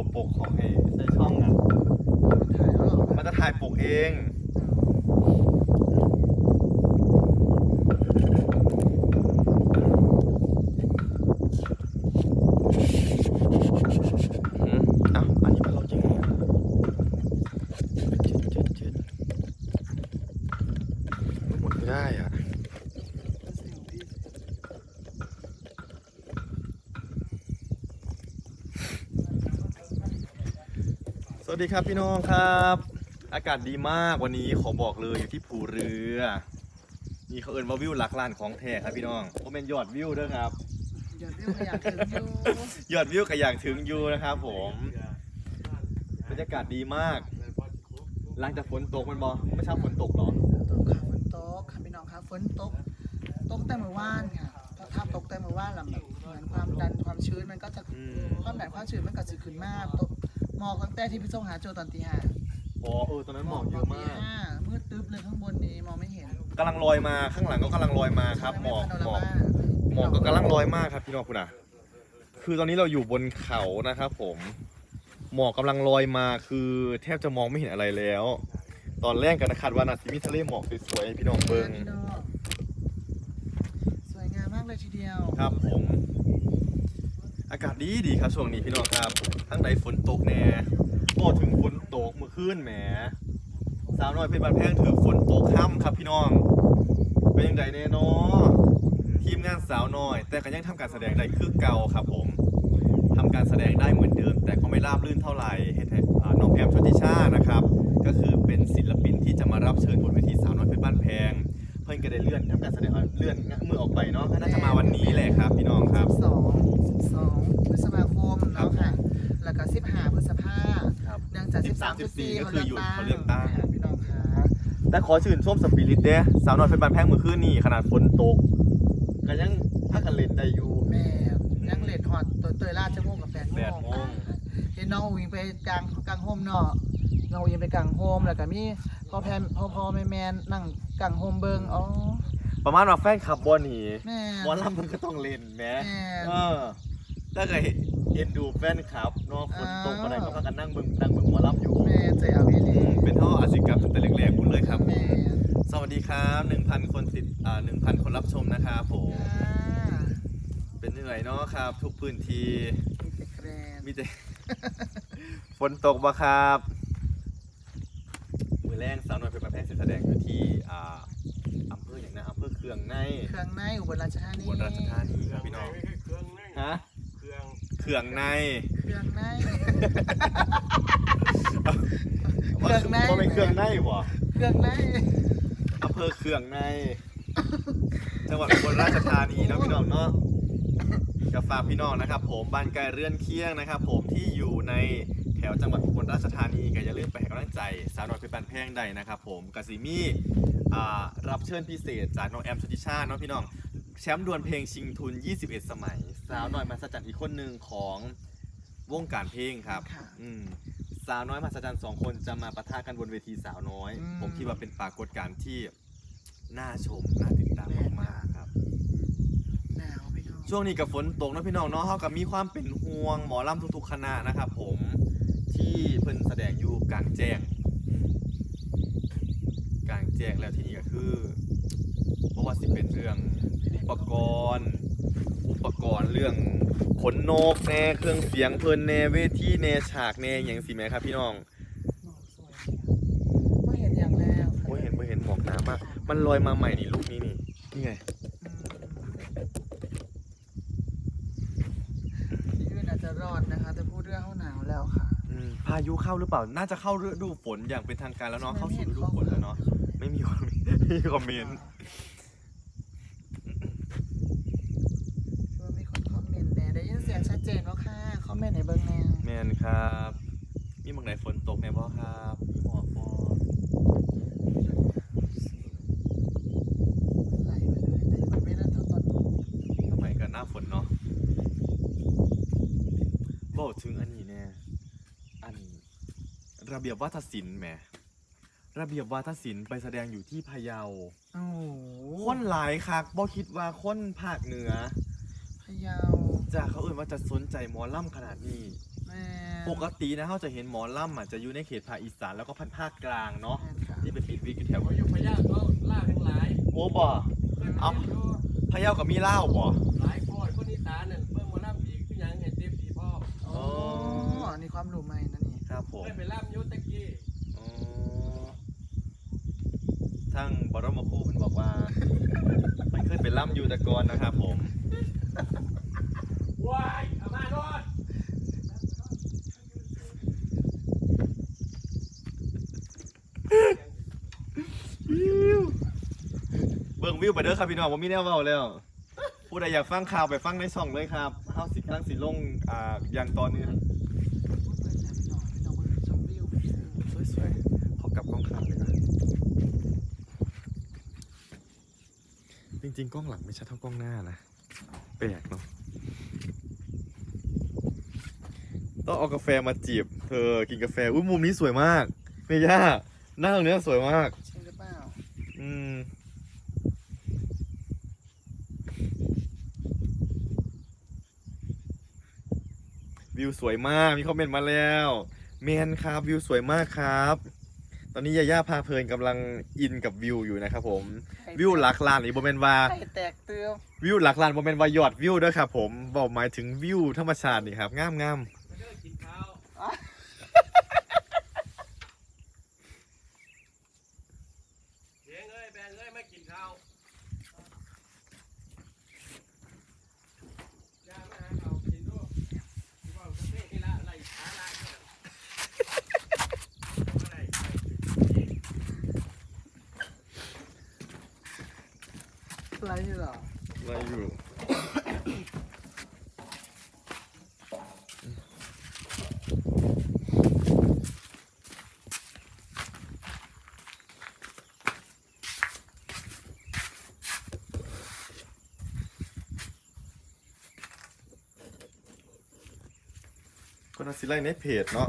ตัวปกของไอ้ใส่ช่องอะมันถ่ายแล้วเหรอมันจะถ่ายปกเองอืมเอ้าอันนี้มันเราจริงเหรอจืดจืดจืดมันหมุนไม่ได้อะ ส วัสดีครับพี่น้องครับ อากาศดีมากวันนี้ขอบอกเลยอยู่ที่ภูเรือนี่เขาเอินว่าวิวหลักล้านของแท้ครับพี่น้องผมเป็นยอดวิวด้วยครับอย่าเรียกว่าอยากถึงอยู่ยอดวิวก็อยากถึงอยู่นะครับผมบรรยากาศดีมากหลังจากฝนตกมันบอไม่ใช่ฝนตกหรอตกค่ะฝนตกค่ะพี่น้องค่ะฝนตกตกแต่เมื่อวานค่ะถ้าตกแต่เมื่อวานแล้วแบบเหมือนความดันความชื้นมันก็จะอืมความดันความชื้นมันก็จะขึ้นมากตก หมอกตั้งแต่ที่พี่ส่งหาโจตอนตีห้าอ๋อเออตอนนั้นหมอกเยอะตีมากห้ามืดตึ๊บเลยข้างบนนี้มองไม่เห็นกำลังลอยมาข้างหลังก็กำลังลอยมาครับหมอกหมอกหมอกก็กำลังลอยมากครับพี่น้องคุณอะคือตอนนี้เราอยู่บนเขานะครับผม หมอกกำลังลอยมาคือแทบจะมองไม่เห็นอะไรแล้ว ตอนแรกกันนะคาดว่านาซิมิทะเลหมอกสวยๆให้พี่น้องเบิ้งพี่น้องสวยงามมากเลยทีเดียว ครับผม อากาศดีดีครับช่วงนี้พี่น้องครับ ทั้งไหนฝนตกแน่ก็ถึงฝนตกเมื่อคืนแหมสาวน้อยเพชรบานแพงถือฝนตกค่ำครับพี่น้อง เป็นยังไงแน่เนอะทีมงานสาวน้อย แต่ก็ยังทำการแสดงได้คือเก่าครับผมทำการแสดงได้เหมือนเดิม แต่ก็ไม่ราบรื่นเท่าไหร่เฮ็ดให้อ่าน้องแอมชนทิชานะครับ ก็คือเป็นศิลปินที่จะมารับเชิญบนเวทีสาวน้อยเพชรบ้านแพง เพิ่นก็ได้เลื่อนทำการแสดงเลื่อนมือออกไปเนาะน่าจะมาวันนี้แหละครับ พี่น้องครับสอง สิบสองพฤษภาคมเนาะค่ะ แล้วก็สิบห้าพฤษภาครับ เนื่องจาก13สิบสามสิบสี่ก็คือหยุดเขาเลือกตั้งพี่น้องค่ะแต่ขอชื่นชมสปิริตเด้สาวน้อยเพชรบ้านแพงเมื่อคืนนี่ขนาดฝนตกก็ยังพักกันเล่นได้อยู่ แม่ยังเลดฮอตตัวเตยล่าจะโมงกับแปดโมแปดงโมงเห็นน้องวิงไปกลางกลางโฮมเนาะน้องวิงไปกลางโฮมแล้วก็มีพ่อแพนพ่อพ่อแม่แม่นั่งกลางโฮมเบิงอ๋อประมาณว่าแฟนคลับบอลนี่แม่บอลลัมมันก็ต้องเล่นแหมแม่ เออ ถ้าเคยเอ็นดูแฟนคลับเนาะฝนตกอะไรก็พากันนั่งเบิ่งนั่งเบิ่งหมอลำอยู่ แม่ใจเอาอีหลีเป็นเท่าอาศิกรรมตั้งแต่แรกๆคุณเลยครับ แม่สวัสดีครับ1,000 คนติดอ่า1,000 คนรับชมนะครับผมค่ะเป็นยังไงเนาะครับ ทุกพื้นที่ มีแต่แกรนมีแต่ ฝนตกบ่ครับ มือแรงสาวน้อยเป็นประเภทแสดงอยู่ที่อ่าอำเภออย่างนะอำเภอเคืองในเครื่องในอุบลราชธานีอุบลราชธานีครับพี่น้องเครื่องในฮะ เครื่องเคืองในเครื่องในว่าเคืองในว่าเป็นเครื่องในบ่เครื่องในอำเภอเคืองใน จังหวัดอุบลราชธานีเนาะพี่น้องเนาะกับฝากพี่น้องนะครับ ผมบ้านไกลเรือนเคียงนะครับ ผมที่อยู่ในแถวจังหวัดอุบลราชธานีก็อย่าลืมไปให้กำลังใจสาวน้อยเพชรบานแพงได้นะครับ ผมกสิมีอ่ารับเชิญพิเศษจากน้องแอมชติชาเนาะพี่น้อง แชมป์ดวลเพลงชิงทุน 21 สมัย สาวน้อยมาสจันอีกคนหนึ่งของวงการเพลงครับค่ะอืมสาวน้อยมหัศจรรย์สองคนจะมาปะทะกันบนเวทีสาวน้อย อืม ผมคิดว่าเป็นปรากฏการณ์ที่น่าชมน่าติดตามมากๆครับ หนาวพี่น้องช่วงนี้กับฝนตกนะพี่น้องเนาะเขากับมีความเป็นห่วงหมอลำทุกๆคณะนะครับผมที่เพิ่นแสดงอยู่กลางแจ้งกลางแจ้งแล้วที่นี่ก็คือ เพราะว่าสิเป็นเรื่องอุปกรณ์ อุปกรณ์เรื่องขนนกแน่เครื่องเสียงเพลินแน่เวทีแน่ฉากแน่อย่างสิแหมครับพี่น้องไม่เห็นอย่างแล้วโอ้เห็นบ่เห็นหมอกหนามาก มันลอยมาใหม่นี่ลูกนี้นี่นี่ไงที่อื่นอาจจะร้อนนะคะ แต่พูดเรื่องเขาหนาวแล้วค่ะอืมพายุเข้าหรือเปล่า น่าจะเข้าฤดูฝนอย่างเป็นทางการแล้วเนาะเข้าสู่ฤดูฝนแล้วเนาะไม่มีคอมเมนต์ไม่มีคอมเมนต์ ว่ามีคนคอมเมนต์แน่ได้ยินเสียงชัดเจนแล้วค่ะคอมเมนต์ในเบิ้งแน่แมนครับ มีบางไหนฝนตกแน่บ่ครับมีหมอกบ่ไหลไปเลยแต่มันไม่เริ่มเท่าตอนนู้นสมัยกันหน้าฝนเนาะบอกถึงอันนี้แน่อันระเบียบวัฒนศิลป์แหมระเบียบวัฒนศิลป์ไปแสดงอยู่ที่พะเยาโอ้โหคนหลายคักบ่คิดว่าคนภาคเหนือพะเยา จากเขาเอื่นว่าจะสนใจหมอลำขนาดนี้ แม่นปกตินะเขาจะเห็นหมอลำอะจะอยู่ในเขตภาคอีสานแล้วก็ภาคกลางเนาะแม่นค่ะที่ไปปิดวิกอยู่แถวเขาอยู่พะเยาเขาล่าทั้งหลายโอ้บ่เอ้าพะเยากับมีเล่าวบ่หลายคนคนอีสานนั่นเบิ่งหมอลำดีคือหยังเห็นเต็มดีพ่ออ๋ออันนี้ความรู้ใหม่นะนี่ครับผมเคยไปล่ำอยุตะกี้อ๋อทั้งบรมครูเพิ่นบอกว่า มันเคยเป็นล่ำอยู่แตะกอนนะครับผมว้าย เอามาโนดเบิ่งวิวไปเด้อครับพี่น้องผมมีแนวเว้าแล้ว ผู้ใดอยากฟังข่าวไปฟังในช่องเลยครับเฮาสิกำลังสิลงอ่าอย่างตอนนี้เปิดแสงพี่น้องพี่น้องเบิ่งชมวิวสวยๆขอกลับกล้องข้างเลยนะจริงๆ กล้องหลังไม่ชัดเท่ากล้องหน้านะแปลกเนาะ ต้องเอากาแฟมาจีบ เธอกินกาแฟอุ้ยมุมนี้สวยมากเมย่าหน้าตรงเนี้ยสวยมากจริงหรือเปล่าอืมวิวสวยมากมีคอมเมนต์มาแล้วเมนครับวิวสวยมากครับ ตอนนี้ยาย่าพาเพลินกำลังอินกับวิวอยู่นะครับผม วิวหลักล้านอีกโบเมนว่า ไข่แตกเตือมวิวหลักล้านโบเมนว่ายอดวิวเด้วยครับผมบอกหมายถึงวิวธรรมชาตินี่ครับงามงามไปเด้อกินข้าวเสียงเอ้ยแบงเอ้ยไม่กินข้าวย่ามาหาข้าวกินดูที่ว่ากาแฟนี่ละไรหาละเนี่ยเอาอะไร อะไรอยู่เหรอ อะไรอยู่ก็น่าสิไล่ในเพจเนาะ